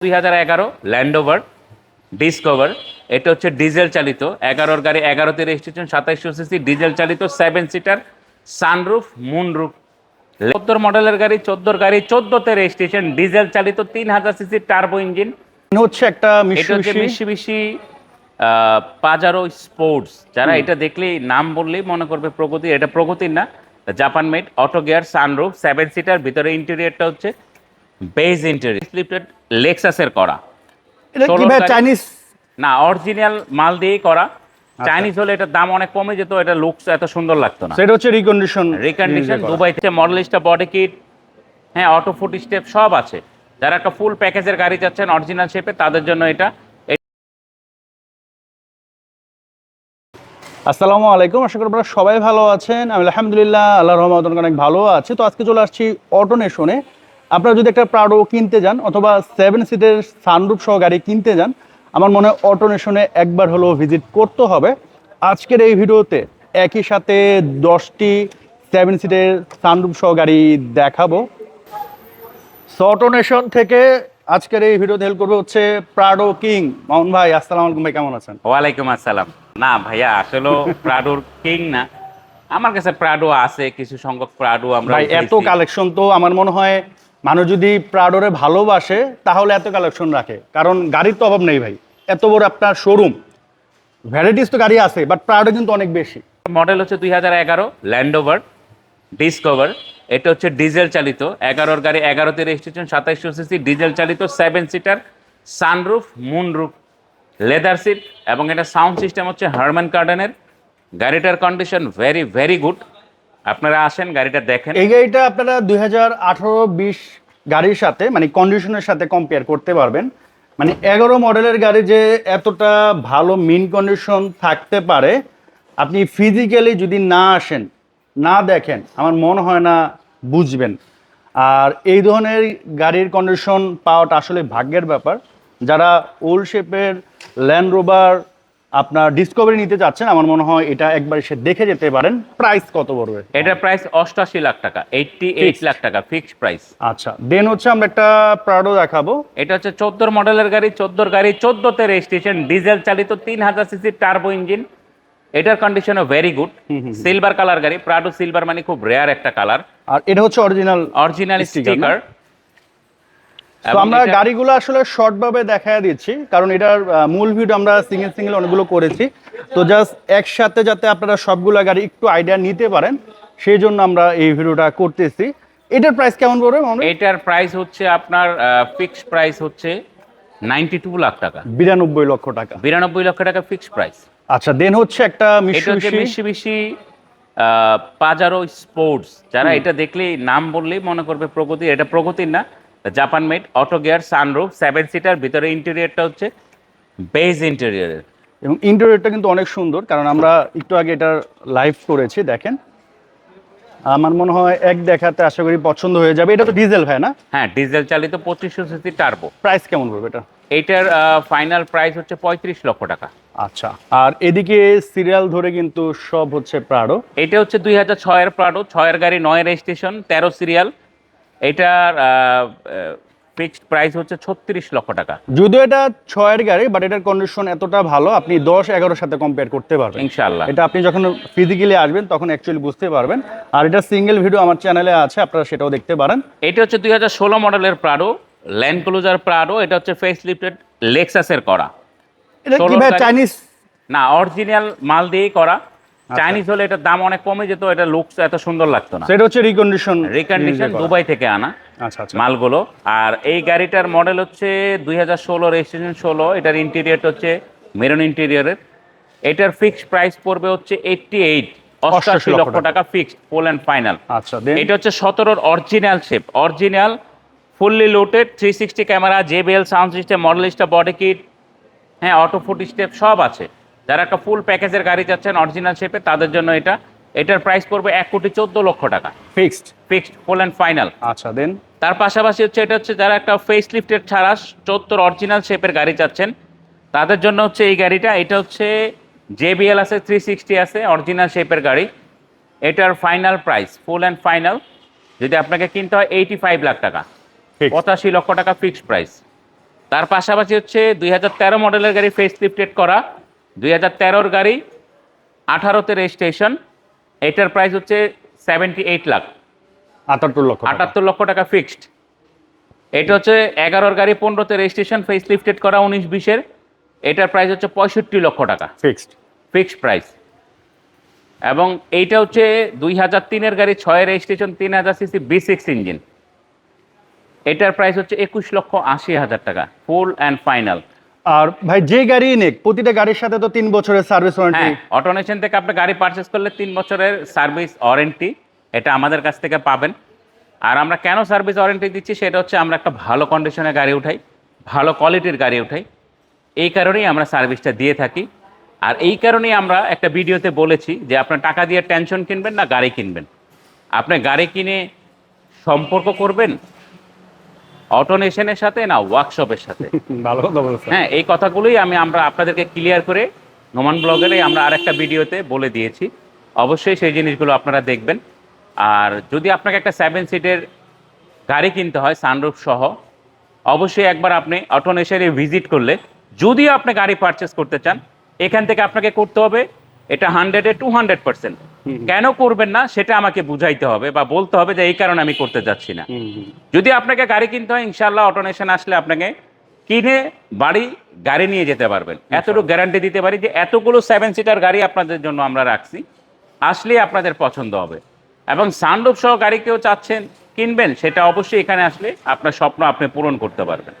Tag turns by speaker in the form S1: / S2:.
S1: দুই হাজার এগারো ডিসকভার এটা হচ্ছে ডিজেল চালিত। এগারোর গাড়ি এগারোতে রেজিস্ট্রেশন সাতাইশশো সিসি ডিজেল চালিত সেভেন সিটার সানরুফ মুনরুফ চোদ্দোর মডেলের গাড়ি চোদ্দোর গাড়ি চোদ্দোতে রেজিস্ট্রেশন ডিজেল চালিত তিন হাজার সিসি টার্বো ইঞ্জিন
S2: হচ্ছে একটা
S1: বেশি বেশি পাজারো স্পোর্টস যারা এটা দেখলেই নাম বললেই মনে করবে প্রগতি। এটা প্রগতির না Japan made auto gear sunroof seven seater ভিতরে ইন্টেরিয়রটা হচ্ছে বেজ ইন্টেরিয়র স্লিপটেড লেক্সাসের করা।
S2: এটা কি ভাই চাইনিজ?
S1: না অরিজিনাল মাল দিয়েই করা। চাইনিজ হলে এটার দাম অনেক কমে যেত এটা লুকস এত সুন্দর লাগতো না।
S2: সেটা হচ্ছে রিকন্ডিশন
S1: রিকন্ডিশন দুবাই থেকে মডেলিস্টা বডি কিট হ্যাঁ অটো ফুট স্টেপ সব আছে। যারা একটা ফুল প্যাকেজের গাড়ি যাচ্ছেন অরিজিনাল শেপে তাদের জন্য এটা।
S2: আসসালামু আলাইকুম আশা করি আপনারা সবাই ভালো আছেন। আমি আলহামদুলিল্লাহ আল্লাহ রহমত অনেক ভালো আছে। তো আজকে চলে আসছি অটো নেশনে আপনারা যদি একটা প্রাডো কিনতে যান অথবা সেভেন সিটের সানরুফ সহ গাড়ি কিনতে যান আমার মনে হয় অটোনেশনে একবার হলেও ভিজিট করতে হবে। আজকের এই ভিডিওতে একই সাথে দশটি সেভেন সিটের সানরুফ সহ গাড়ি দেখাবো। অটো নেশন থেকে আজকের এই ভিডিওতে হেল্প করবে হচ্ছে প্রাডো কিং মামুন ভাই আসসালাম আলাইকুম ভাই কেমন আছেন?
S1: ওয়ালাইকুম আসসালাম। না ভাইয়া আসলে প্রাডোর কিং না। আমার কাছে প্রাডো আছে কিছু সংখ্যক প্রাডো আমরা
S2: এত কালেকশন তো আমার মনে হয় মানুষ যদি প্রাডোরে ভালোবাসে, তাহলে এত কালেকশন রাখে। কারণ গাড়ির তো অভাব নেই ভাই। এত বড় আপনার শোরুম ভ্যারাইটিস তো গাড়ি আছে বাট প্রাডো কিন্তু অনেক বেশি।
S1: মডেল হচ্ছে দুই হাজার এগারো ল্যান্ডওভার ডিসকভার এটা হচ্ছে ডিজেল চালিত। এগারোর গাড়ি এগারোতে রেজিস্ট্রেশন সাতাইশশো সিসি ডিজেল চালিত seven seater sunroof moonroof leather seat এবং এটা সাউন্ড সিস্টেম হচ্ছে হারম্যান কার্ডেনের গাড়িটার কন্ডিশন ভেরি ভেরি গুড আপনারা আসেন, গাড়িটা দেখেন।
S2: এই গাড়িটা আপনারা দুই হাজার আঠারো বিশ গাড়ির সাথে মানে কন্ডিশনের সাথে কম্পেয়ার করতে পারবেন। মানে এগারো মডেলের গাড়ি যে এতটা ভালো মিন কন্ডিশন থাকতে পারে, আপনি ফিজিক্যালি যদি না আসেন, না দেখেন, আমার মনে হয় না বুঝবেন। আর এই ধরনের গাড়ির কন্ডিশন পাওয়াটা আসলে ভাগ্যের ব্যাপার। যারা ওল্ড শেপের ল্যান্ড রোভার আপনার ডিসকভারি নিতে চাচ্ছেন আমার মনে হয় এটা একবার এসে দেখে যেতে পারেন প্রাইস কত পড়বে?
S1: এটা প্রাইস অষ্টাশি লাখ টাকা এইটটি এইট লাখ টাকা ফিক্সড প্রাইস
S2: আচ্ছা দেন হচ্ছে আমরা একটা প্রাডো দেখাবো।
S1: এটা হচ্ছে চোদ্দোর মডেলের গাড়ি চোদ্দোর গাড়ি চোদ্দোতে রেজিস্ট্রেশন ডিজেল চালিত তিন হাজার সিসি টার্বো ইঞ্জিন এটার কন্ডিশনও ভেরি গুড সিলভার কালার গাড়ি প্রাডো সিলভার মানে খুব রেয়ার একটা কালার
S2: আর এটা হচ্ছে অরিজিনাল
S1: অরিজিনাল স্টিকার
S2: তো আমরা গাড়িগুলো আসলে শর্ট ভাবে দেখায় দিচ্ছি কারণ এটার মূল ভিডিও আমরা সিঙ্গেল সিঙ্গেল অনেকগুলো করেছি। তো জাস্ট একসাথে যাতে আপনারা সবগুলো গাড়ি একটু আইডিয়া নিতে পারেন সেই জন্য আমরা এই ভিডিওটা করতেছি। এটার প্রাইস কেমন পড়বে?
S1: এটার প্রাইস হচ্ছে আপনার ফিক্সড প্রাইস হচ্ছে নাইনটি টু লাখ টাকা।
S2: বিরানব্বই লক্ষ টাকা।
S1: বিরানব্বই লক্ষ টাকা ফিক্সড প্রাইস
S2: আচ্ছা দেন হচ্ছে একটা মিশুবিশি
S1: বেশি বেশি পাজারো স্পোর্টস যারা এটা দেখলেই নাম বললেই মনে করবে প্রগতি। এটা প্রগতির না Japan made auto gear sunroof seven seater ভিতরে ইন্টেরিয়রটা হচ্ছে বেজ ইন্টেরিয়রের
S2: এবং ইন্টেরিয়রটা কিন্তু অনেক সুন্দর কারণ আমরা একটু আগে এটা লাইভ করেছি দেখেন। আমার মনে হয় এক দেখাতে আশা করি পছন্দ হয়ে যাবে। এটা তো ডিজেল ভাই না?
S1: হ্যাঁ ডিজেল চালিত পঁচিশশো সিসি টার্বো
S2: প্রাইস কেমন পড়বে এটা?
S1: এইটার ফাইনাল প্রাইস হচ্ছে পঁয়ত্রিশ লক্ষ টাকা।
S2: আচ্ছা আর এদিকে সিরিয়াল ধরে কিন্তু সব হচ্ছে প্রাডো
S1: এটা হচ্ছে দুই হাজার ছয়ের প্রাডো ছয়ের গাড়ি নয় রেজিস্ট্রেশন তেরো সিরিয়াল এটার ফিক্সড প্রাইস হচ্ছে ছত্রিশ লক্ষ টাকা।
S2: যদিও এটা ছয়ের গাড়ি বাট এটার কন্ডিশন এতটা ভালো আপনি দশ এগারোর সাথে কম্পেয়ার করতে পারবেন।
S1: ইনশাল্লাহ
S2: এটা আপনি যখন ফিজিক্যালি আসবেন তখন অ্যাকচুয়ালি বুঝতে পারবেন। আর এটা সিঙ্গেল ভিডিও আমার চ্যানেলে আছে আপনারা সেটাও দেখতে পারেন।
S1: এটা হচ্ছে দুই হাজার ষোলো মডেলের প্রাডো ল্যান্ড ক্লোজার প্রাডো এটা হচ্ছে ফেস লিফটেড লেক্সাসের করা
S2: চাইনিজ
S1: না অরিজিনাল মাল দিয়েই করা। চাইনিজ হলে এটার দাম অনেক কমে যেত এটা লুকস এত সুন্দর লাগতো না।
S2: সেটা হচ্ছে রিকন্ডিশন
S1: রিকন্ডিশন দুবাই থেকে আনা
S2: আচ্ছা আচ্ছা।
S1: মালগুলো। আর এই গাড়িটার মডেল হচ্ছে দুই হাজার ষোলো রেজিস্ট্রেশন ষোলো এটার ইন্টেরিয়রটা হচ্ছে মেরুন ইন্টেরিয়রের এটার ফিক্সড প্রাইস পড়বে হচ্ছে এইটটি এইট অষ্টাশি লক্ষ টাকা ফিক্সড ফুল অ্যান্ড ফাইনাল
S2: আচ্ছা
S1: এটা হচ্ছে সতেরোর original shape original fully loaded three sixty camera JBL sound system model Modellista body kit হ্যাঁ অটো ফুট স্টেপ সব আছে। যারা একটা ফুল প্যাকেজের গাড়ি যাচ্ছেন অরিজিনাল শেপে তাদের জন্য এটা। এটার প্রাইস পড়বে এক কোটি চোদ্দ লক্ষ টাকা।
S2: Fixed
S1: fixed full and final
S2: আচ্ছা দেন
S1: তার পাশাপাশি হচ্ছে এটা হচ্ছে যারা একটা ফেস লিফটেড ছাড়া চোদ্দোর অরিজিনাল শেপের গাড়ি চাচ্ছেন তাদের জন্য হচ্ছে এই গাড়িটা এটা হচ্ছে জেবিএল আছে থ্রি সিক্সটি আছে অরিজিনাল শেপের গাড়ি। এটার final price full and final যদি আপনাকে কিনতে হয় এইটি ফাইভ লাখ টাকা. পঁচাশি লক্ষ টাকা ফিক্সড প্রাইস তার পাশাপাশি হচ্ছে দুই হাজার তেরো মডেলের গাড়ি ফেস লিফটেড করা। দুই হাজার তেরোর গাড়ি আঠারোতে রেজিস্ট্রেশন এটার প্রাইস হচ্ছে সেভেন্টি এইট লাখ
S2: আটাত্তর লক্ষ।
S1: আটাত্তর লক্ষ টাকা ফিক্সড এটা হচ্ছে এগারোর গাড়ি পনেরোতে রেজিস্ট্রেশন ফেস লিফটেড করা উনিশ বিশের। এটার প্রাইস হচ্ছে পঁয়ষট্টি লক্ষ টাকা।
S2: ফিক্সড
S1: ফিক্সড প্রাইস এবং এইটা হচ্ছে দুই হাজার তিনের গাড়ি ছয় রেজিস্ট্রেশন তিন হাজার সিসি বি সিক্স ইঞ্জিন এটার প্রাইস হচ্ছে একুশ লক্ষ আশি হাজার টাকা ফুল অ্যান্ড ফাইনাল
S2: আর ভাই, যে গাড়ি নেক, প্রতিটা গাড়ির সাথে তো তিন বছরের সার্ভিস ওয়ারেন্টি
S1: অটোনেশন থেকে আপনি গাড়ি পারচেস করলে তিন বছরের সার্ভিস ওয়ারেন্টি এটা আমাদের কাছ থেকে পাবেন। আর আমরা কেন সার্ভিস ওয়ারেন্টি দিচ্ছি, সেটা হচ্ছে আমরা একটা ভালো কন্ডিশনের গাড়ি উঠাই, ভালো কোয়ালিটির গাড়ি উঠাই। এই কারণেই আমরা সার্ভিসটা দিয়ে থাকি। আর এই কারণেই আমরা একটা ভিডিওতে বলেছি যে আপনার টাকা দিয়ে টেনশন কিনবেন না গাড়ি কিনবেন। আপনি গাড়ি কিনে সম্পর্ক করবেন অটোনেশনের সাথে না ওয়ার্কশপের সাথে?
S2: ভালো কথা বলছেন।
S1: হ্যাঁ এই কথাগুলোই আমি আমরা আপনাদেরকে ক্লিয়ার করে নোমান ব্লগেরে আমরা আরেকটা ভিডিওতে বলে দিয়েছি। অবশ্যই সেই জিনিসগুলো আপনারা দেখবেন। আর যদি আপনাকে একটা সেভেন সিটের গাড়ি কিনতে হয় সানরুফ সহ অবশ্যই একবার আপনি অটোনেশনে ভিজিট করলে যদি আপনি গাড়ি পারচেস করতে চান এখান থেকে আপনাকে করতে হবে এটা হান্ড্রেডে টু হান্ড্রেড পার্সেন্ট কেন করবেন না সেটা আমাকে বুঝাইতে হবে বা বলতে হবে যে এই কারণে আমি করতে যাচ্ছি না। যদি আপনাকে গাড়ি কিনতে হয় ইনশাল্লাহ অটোনেশন আসলে আপনাকে কিনে বাড়ি গাড়ি নিয়ে যেতে পারবেন। এতটুকু গ্যারান্টি দিতে পারি যে এতগুলো সেভেন সিটার গাড়ি আপনাদের জন্য আমরা রাখছি। আসলেই আপনাদের পছন্দ হবে। এবং সানরুফ সহ গাড়ি কেউ চাচ্ছেন কিনবেন সেটা অবশ্যই এখানে আসলে আপনার স্বপ্ন আপনি পূরণ করতে পারবেন।